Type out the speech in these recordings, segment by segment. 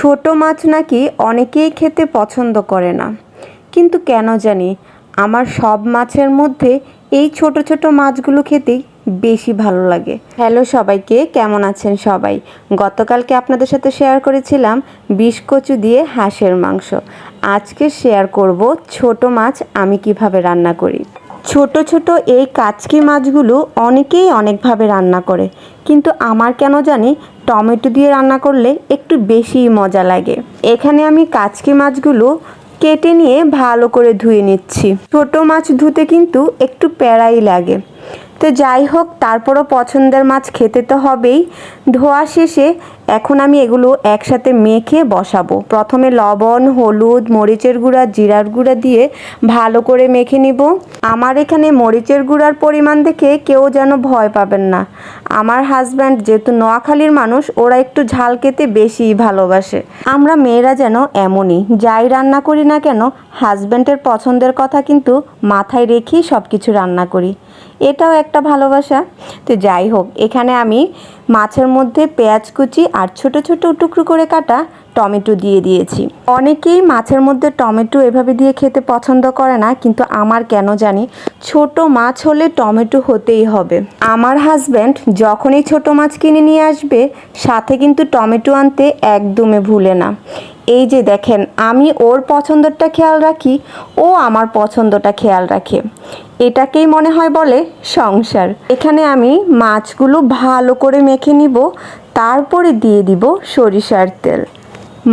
ছোট মাছ নাকি অনেকেই খেতে পছন্দ করে না। কিন্তু কেন জানি, আমার সব মাছের মধ্যে এই ছোট ছোট মাছগুলো খেতেই বেশি ভালো লাগে। হ্যালো সবাইকে, কেমন আছেন সবাই? গতকালকে আপনাদের সাথে শেয়ার করেছিলাম বিষ কচু দিয়ে হাঁসের মাংস। আজকে শেয়ার করব ছোট মাছ আমি কীভাবে রান্না করি। ছোট ছোট এই কাচকি মাছগুলো অনেকেই অনেকভাবে রান্না করে, কিন্তু আমার কেন জানি টমেটো দিয়ে রান্না করলে একটু বেশি মজা লাগে। এখানে আমি কাচকি মাছগুলো কেটে নিয়ে ভালো করে ধুয়ে নিচ্ছি। ছোট মাছ ধুতে কিন্তু একটু প্যারাই লাগে। তো যাই হোক, তারপরও পছন্দের মাছ খেতে তো হবেই। ধোয়া শেষে এখন আমি এগুলো একসাথে মেখে বসাবো। প্রথমে লবণ, হলুদ, মরিচের গুঁড়া, জিরার গুঁড়া দিয়ে ভালো করে মেখে নিব। আমার এখানে মরিচের গুঁড়ার পরিমাণ দেখে কেউ যেন ভয় পাবেন না। আমার হাজব্যান্ড যেহেতু নোয়াখালীর মানুষ, ওরা একটু ঝাল খেতে বেশিই ভালোবাসে। আমরা মেয়েরা যেন এমনই, যাই রান্না করি না কেন, হাজব্যান্ডের পছন্দের কথা কিন্তু মাথায় রেখেই সব কিছু রান্না করি। এটাও একটা ভালোবাসা। তো যাই হোক, এখানে আমি মাছের মধ্যে পেঁয়াজ কুচি আর ছোট ছোট টুকরো করে কাটা টমেটো দিয়ে দিয়েছি। অনেকেই মাছের মধ্যে টমেটো এভাবে দিয়ে খেতে পছন্দ করে না, কিন্তু আমার কেন জানি ছোট মাছ হলে টমেটো হতেই হবে। আমার হাজব্যান্ড যখনই ছোট মাছ কিনে নিয়ে আসবে, সাথে কিন্তু টমেটো আনতে একদমই ভুলে না। এই যে দেখেন, আমি ওর পছন্দটা খেয়াল রাখি, ও আমার পছন্দটা খেয়াল রাখে। এটাকেই মনে হয় বলে সংসার। এখানে আমি মাছগুলো ভালো করে মেখে নিব, তারপরে দিয়ে দিব সরিষার তেল।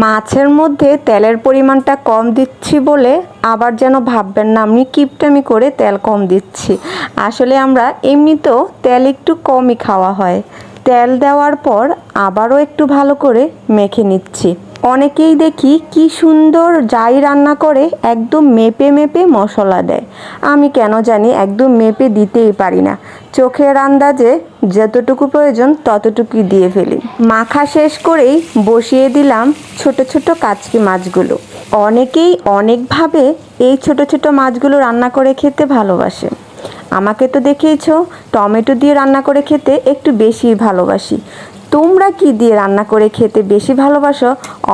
মাছের মধ্যে তেলের পরিমাণটা কম দিচ্ছি বলে আবার যেন ভাববেন না, আমি কিপটামি করে তেল কম দিচ্ছি। আসলে আমরা এমনিতেও তেল একটু কমই খাওয়া হয়। তেল দেওয়ার পর আবারও একটু ভালো করে মেখে নিচ্ছি। অনেকেই দেখি কি সুন্দর যাই রান্না করে একদম মেপে মেপে মশলা দেয়। আমি কেন জানি একদম মেপে দিতেই পারি না। চোখের আন্দাজে যতটুকু প্রয়োজন ততটুকুই দিয়ে ফেলি। মাখা শেষ করেই বসিয়ে দিলাম ছোট ছোট কাচকি মাছগুলো। অনেকেই অনেকভাবে এই ছোট ছোট মাছগুলো রান্না করে খেতে ভালোবাসে। আমাকে তো দেখেইছো, টমেটো দিয়ে রান্না করে খেতে একটু বেশি ভালোবাসি। তোমরা কি দিয়ে রান্না করে খেতে বেশি ভালোবাসো,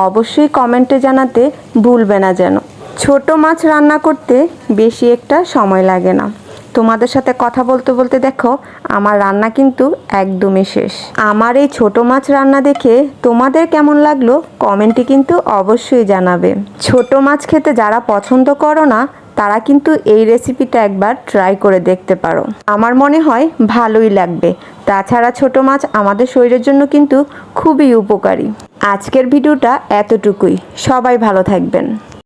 অবশ্যই কমেন্টে জানাতে ভুলবে না যেন। ছোট মাছ রান্না করতে বেশি একটা সময় লাগে না। তোমাদের সাথে কথা বলতে বলতে দেখো, আমার রান্না কিন্তু একদমই শেষ। আমার এই ছোট মাছ রান্না দেখে তোমাদের কেমন লাগল, কমেন্টে কিন্তু অবশ্যই জানাবে। ছোট মাছ খেতে যারা পছন্দ করো না তারা কিন্তু এই রেসিপিটা একবার ট্রাই করে দেখতে পারো। আমার মনে হয় ভালোই লাগবে। তাছাড়া ছোট মাছ আমাদের শরীরের জন্য কিন্তু খুবই উপকারী। আজকের ভিডিওটা এতটুকুই। সবাই ভালো থাকবেন।